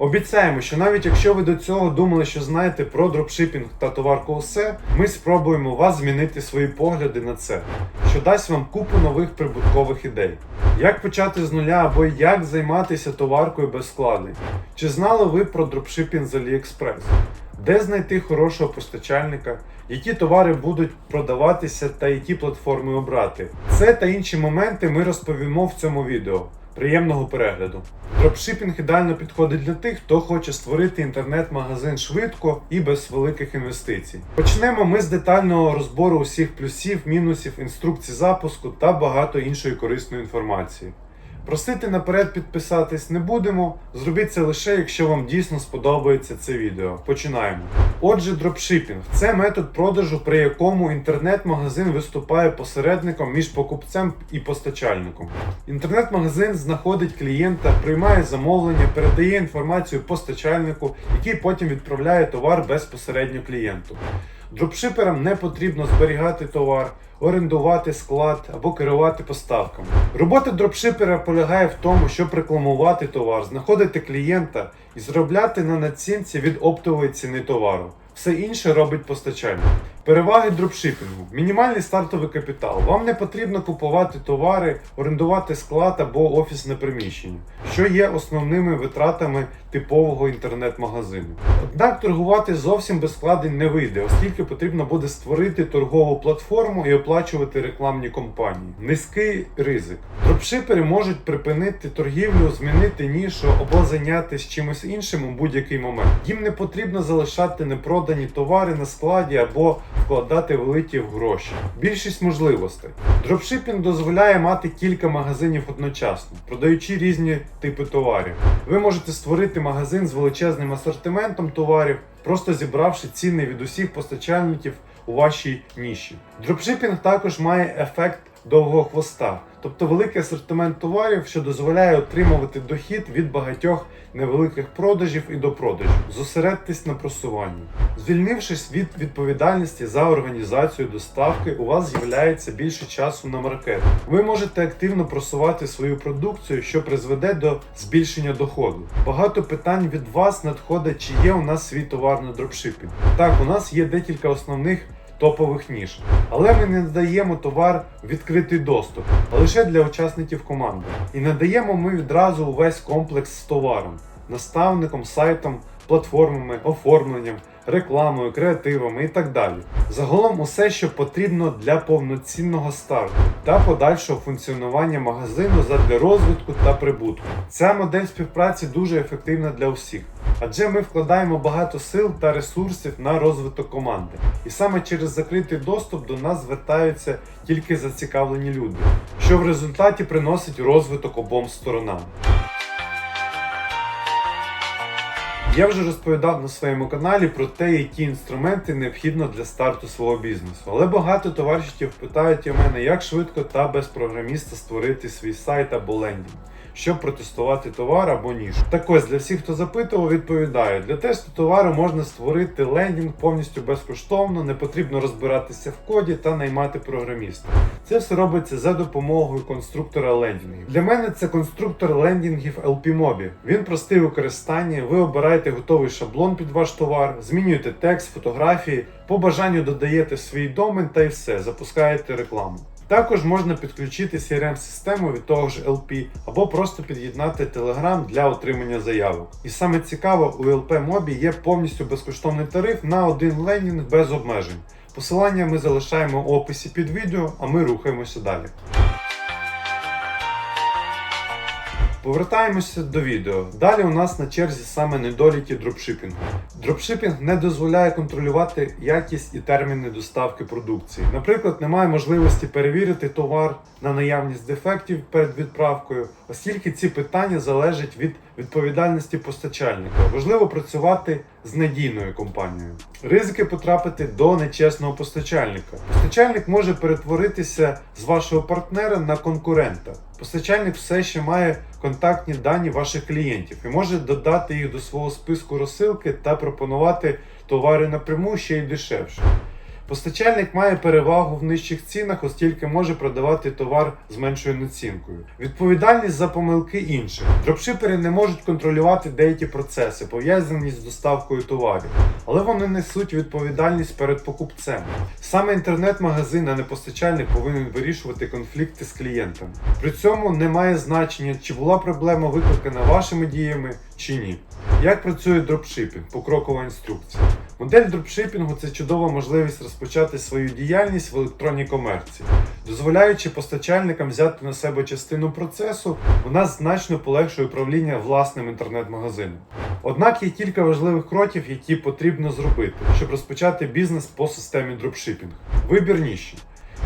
Обіцяємо, що навіть якщо ви до цього думали, що знаєте про дропшипінг та товарку усе, ми спробуємо вас змінити свої погляди на це, що дасть вам купу нових прибуткових ідей. Як почати з нуля або як займатися товаркою без складень? Чи знали ви про дропшипінг з AliExpress? Де знайти хорошого постачальника, які товари будуть продаватися та які платформи обрати? Це та інші моменти ми розповімо в цьому відео. Приємного перегляду! Дропшипінг ідеально підходить для тих, хто хоче створити інтернет-магазин швидко і без великих інвестицій. Почнемо ми з детального розбору усіх плюсів, мінусів, інструкцій запуску та багато іншої корисної інформації. Просити наперед підписатись не будемо. Зробіть це лише, якщо вам дійсно сподобається це відео. Починаємо. Отже, дропшипінг це метод продажу, при якому інтернет-магазин виступає посередником між покупцем і постачальником. Інтернет-магазин знаходить клієнта, приймає замовлення, передає інформацію постачальнику, який потім відправляє товар безпосередньо клієнту. Дропшиперам не потрібно зберігати товар, орендувати склад або керувати поставками. Робота дропшипера полягає в тому, щоб рекламувати товар, знаходити клієнта і зробляти на націнці від оптової ціни товару. Все інше робить постачальник. Переваги дропшипінгу. Мінімальний стартовий капітал. Вам не потрібно купувати товари, орендувати склад або офісне приміщення, що є основними витратами типового інтернет-магазину. Однак торгувати зовсім без складень не вийде, оскільки потрібно буде створити торгову платформу і оплачувати рекламні компанії. Низький ризик. Дропшипери можуть припинити торгівлю, змінити нішу або зайнятися чимось іншим у будь-який момент. Їм не потрібно залишати непродані товари на складі або вкладати великі гроші. Більшість можливостей. Дропшипінг дозволяє мати кілька магазинів одночасно, продаючи різні типи товарів. Ви можете створити магазин з величезним асортиментом товарів, просто зібравши ціни від усіх постачальників у вашій ніші. Дропшипінг також має ефект довгого хвоста, тобто великий асортимент товарів, що дозволяє отримувати дохід від багатьох невеликих продажів і допродажів. Зосередьтесь на просуванні. Звільнившись від відповідальності за організацію доставки, у вас з'являється більше часу на маркетинг. Ви можете активно просувати свою продукцію, що призведе до збільшення доходу. Багато питань від вас надходить, чи є у нас свій товар на дропшипінг. Так, у нас є декілька основних топових ніж. Але ми не надаємо товар в відкритий доступ, а лише для учасників команди. І надаємо ми відразу увесь комплекс з товаром, наставником, сайтом, платформами, оформленням, рекламою, креативами і так далі. Загалом усе, що потрібно для повноцінного старту та подальшого функціонування магазину задля розвитку та прибутку. Ця модель співпраці дуже ефективна для усіх. Адже ми вкладаємо багато сил та ресурсів на розвиток команди. І саме через закритий доступ до нас звертаються тільки зацікавлені люди, що в результаті приносить розвиток обом сторонам. Я вже розповідав на своєму каналі про те, які інструменти необхідно для старту свого бізнесу. Але багато товаришів питають у мене, як швидко та без програміста створити свій сайт або лендінг, щоб протестувати товар або ніж. Так ось для всіх, хто запитував, відповідаю: для тесту товару можна створити лендінг повністю безкоштовно, не потрібно розбиратися в коді та наймати програміста. Це все робиться за допомогою конструктора лендінгів. Для мене це конструктор лендінгів LPMobi. Він простий у використанні. Ви обираєте готовий шаблон під ваш товар, змінюєте текст, фотографії, по бажанню додаєте свій домен та і все, запускаєте рекламу. Також можна підключити CRM-систему від того ж LP або просто під'єднати Telegram для отримання заявок. І саме цікаво, у LP Mobi є повністю безкоштовний тариф на один лендінг без обмежень. Посилання ми залишаємо в описі під відео, а ми рухаємося далі. Повертаємося до відео. Далі у нас на черзі саме недоліки дропшипінгу. Дропшипінг не дозволяє контролювати якість і терміни доставки продукції. Наприклад, немає можливості перевірити товар на наявність дефектів перед відправкою, оскільки ці питання залежать від відповідальності постачальника. Важливо працювати з надійною компанією. Ризики потрапити до нечесного постачальника. Постачальник може перетворитися з вашого партнера на конкурента. Постачальник все ще має контактні дані ваших клієнтів і може додати їх до свого списку розсилки та пропонувати товари напряму ще й дешевше. Постачальник має перевагу в нижчих цінах, оскільки може продавати товар з меншою націнкою. Відповідальність за помилки інших. Дропшипери не можуть контролювати деякі процеси, пов'язані з доставкою товарів, але вони несуть відповідальність перед покупцем. Саме інтернет-магазин, а не постачальник, повинен вирішувати конфлікти з клієнтами. При цьому не має значення, чи була проблема викликана вашими діями чи ні. Як працює дропшипінг? Покрокова інструкція. Модель дропшипінгу це чудова можливість розпочати свою діяльність в електронній комерції, дозволяючи постачальникам взяти на себе частину процесу, вона значно полегшує управління власним інтернет-магазином. Однак є кілька важливих кроків, які потрібно зробити, щоб розпочати бізнес по системі дропшипінг. Вибір ніші.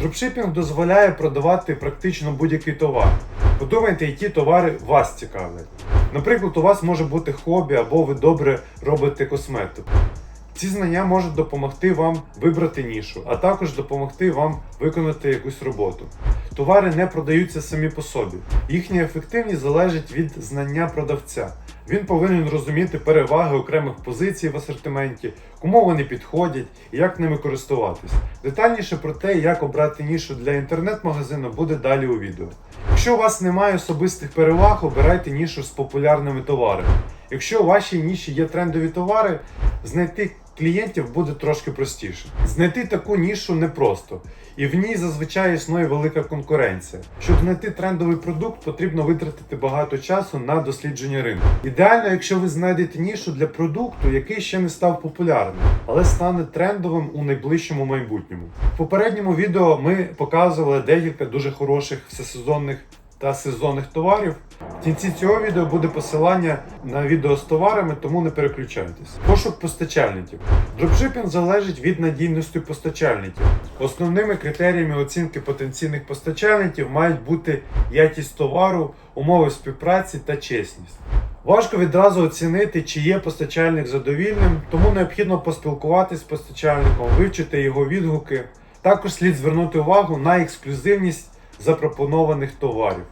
Дропшипінг дозволяє продавати практично будь-який товар. Подумайте, які товари вас цікавлять. Наприклад, у вас може бути хобі або ви добре робите косметику. Ці знання можуть допомогти вам вибрати нішу, а також допомогти вам виконати якусь роботу. Товари не продаються самі по собі. Їхня ефективність залежить від знання продавця. Він повинен розуміти переваги окремих позицій в асортименті, кому вони підходять і як ними користуватись. Детальніше про те, як обрати нішу для інтернет-магазину, буде далі у відео. Якщо у вас немає особистих переваг, обирайте нішу з популярними товарами. Якщо у вашій ніші є трендові товари, знайти клієнтів буде трошки простіше. Знайти таку нішу непросто, і в ній зазвичай існує велика конкуренція. Щоб знайти трендовий продукт, потрібно витратити багато часу на дослідження ринку. Ідеально, якщо ви знайдете нішу для продукту, який ще не став популярним, але стане трендовим у найближчому майбутньому. В попередньому відео ми показували декілька дуже хороших всесезонних та сезонних товарів. Кінці цього відео буде посилання на відео з товарами, тому не переключайтесь. Пошук постачальників. Дропшипінг залежить від надійності постачальників. Основними критеріями оцінки потенційних постачальників мають бути якість товару, умови співпраці та чесність. Важко відразу оцінити, чи є постачальник задовільним, тому необхідно поспілкуватися з постачальником, вивчити його відгуки. Також слід звернути увагу на ексклюзивність запропонованих товарів.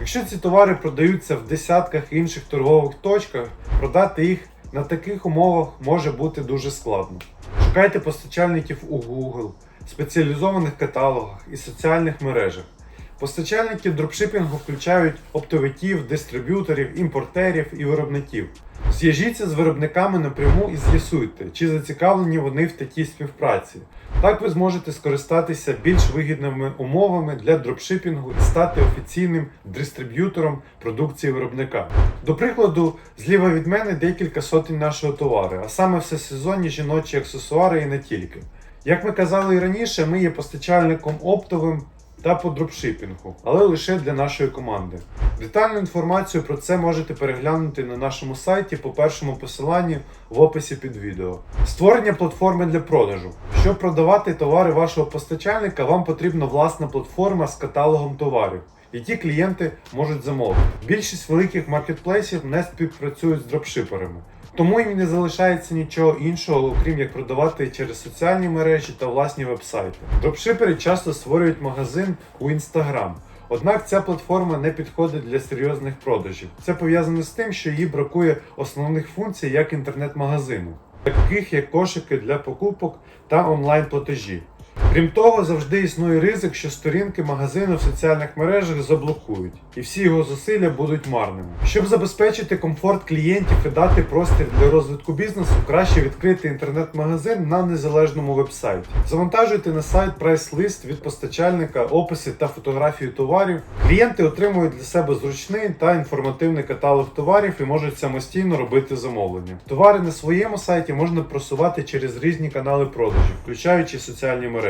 Якщо ці товари продаються в десятках інших торгових точках, продати їх на таких умовах може бути дуже складно. Шукайте постачальників у Google, спеціалізованих каталогах і соціальних мережах. Постачальники дропшипінгу включають оптовиків, дистриб'юторів, імпортерів і виробників. Зв'яжіться з виробниками напряму і з'ясуйте, чи зацікавлені вони в такій співпраці. Так ви зможете скористатися більш вигідними умовами для дропшипінгу і стати офіційним дистриб'ютором продукції виробника. До прикладу, зліва від мене декілька сотень нашого товару, а саме всесезонні жіночі аксесуари і не тільки. Як ми казали і раніше, ми є постачальником оптовим та по дропшипінгу, але лише для нашої команди. Детальну інформацію про це можете переглянути на нашому сайті по першому посиланні в описі під відео. Створення платформи для продажу. Щоб продавати товари вашого постачальника, вам потрібна власна платформа з каталогом товарів. Які клієнти можуть замовити. Більшість великих маркетплейсів не співпрацюють з дропшиперами, тому їм не залишається нічого іншого, окрім як продавати через соціальні мережі та власні вебсайти. Дропшипери часто створюють магазин у Instagram. Однак ця платформа не підходить для серйозних продажів. Це пов'язано з тим, що їй бракує основних функцій як інтернет-магазину, таких як кошики для покупок та онлайн-платежі. Крім того, завжди існує ризик, що сторінки магазину в соціальних мережах заблокують, і всі його зусилля будуть марними. Щоб забезпечити комфорт клієнтів і дати простір для розвитку бізнесу, краще відкрити інтернет-магазин на незалежному вебсайті. Завантажуйте на сайт прайс-лист від постачальника, описи та фотографії товарів. Клієнти отримують для себе зручний та інформативний каталог товарів і можуть самостійно робити замовлення. Товари на своєму сайті можна просувати через різні канали продажів, включаючи соціальні мережі.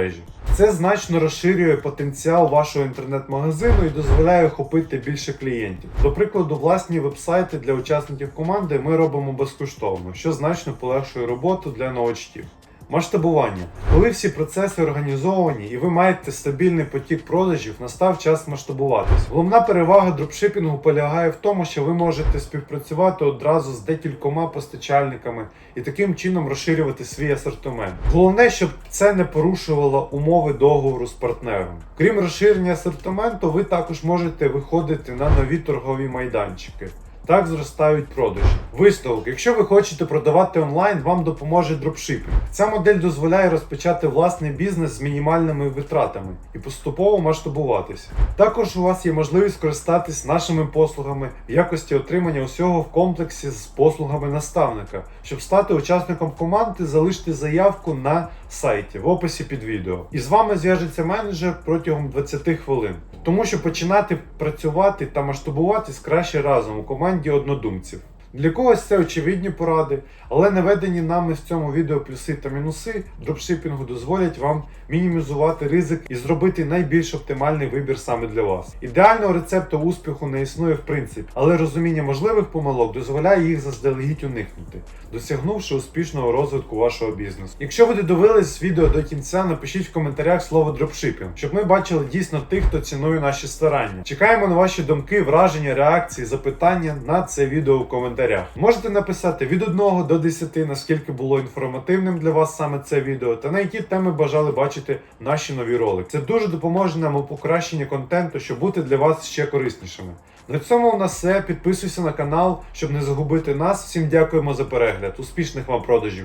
Це значно розширює потенціал вашого інтернет-магазину і дозволяє охопити більше клієнтів. До прикладу, власні вебсайти для учасників команди ми робимо безкоштовно, що значно полегшує роботу для новачків. Масштабування. Коли всі процеси організовані і ви маєте стабільний потік продажів, настав час масштабуватись. Головна перевага дропшипінгу полягає в тому, що ви можете співпрацювати одразу з декількома постачальниками і таким чином розширювати свій асортимент. Головне, щоб це не порушувало умови договору з партнером. Крім розширення асортименту, ви також можете виходити на нові торгові майданчики. Так зростають продажі. Висновок: якщо ви хочете продавати онлайн, вам допоможе дропшипінг. Ця модель дозволяє розпочати власний бізнес з мінімальними витратами і поступово масштабуватися. Також у вас є можливість скористатись нашими послугами в якості отримання усього в комплексі з послугами наставника. Щоб стати учасником команди, залиште заявку на сайті в описі під відео. І з вами зв'яжеться менеджер протягом 20 хвилин. Тому що починати працювати та масштабуватись краще разом у команді однодумців. Для когось це очевидні поради, але наведені нами в цьому відео плюси та мінуси дропшипінгу дозволять вам мінімізувати ризик і зробити найбільш оптимальний вибір саме для вас. Ідеального рецепту успіху не існує в принципі, але розуміння можливих помилок дозволяє їх заздалегідь уникнути, досягнувши успішного розвитку вашого бізнесу. Якщо ви додивились відео до кінця, напишіть в коментарях слово дропшипінг, щоб ми бачили дійсно тих, хто цінує наші старання. Чекаємо на ваші думки, враження, реакції, запитання на це відео у коментарях. Можете написати від 1 до 10, наскільки було інформативним для вас саме це відео, та на які теми бажали бачити наші нові ролики. Це дуже допоможе нам у покращенні контенту, щоб бути для вас ще кориснішими. На цьому у нас все. Підписуйся на канал, щоб не загубити нас. Всім дякуємо за перегляд. Успішних вам продажів!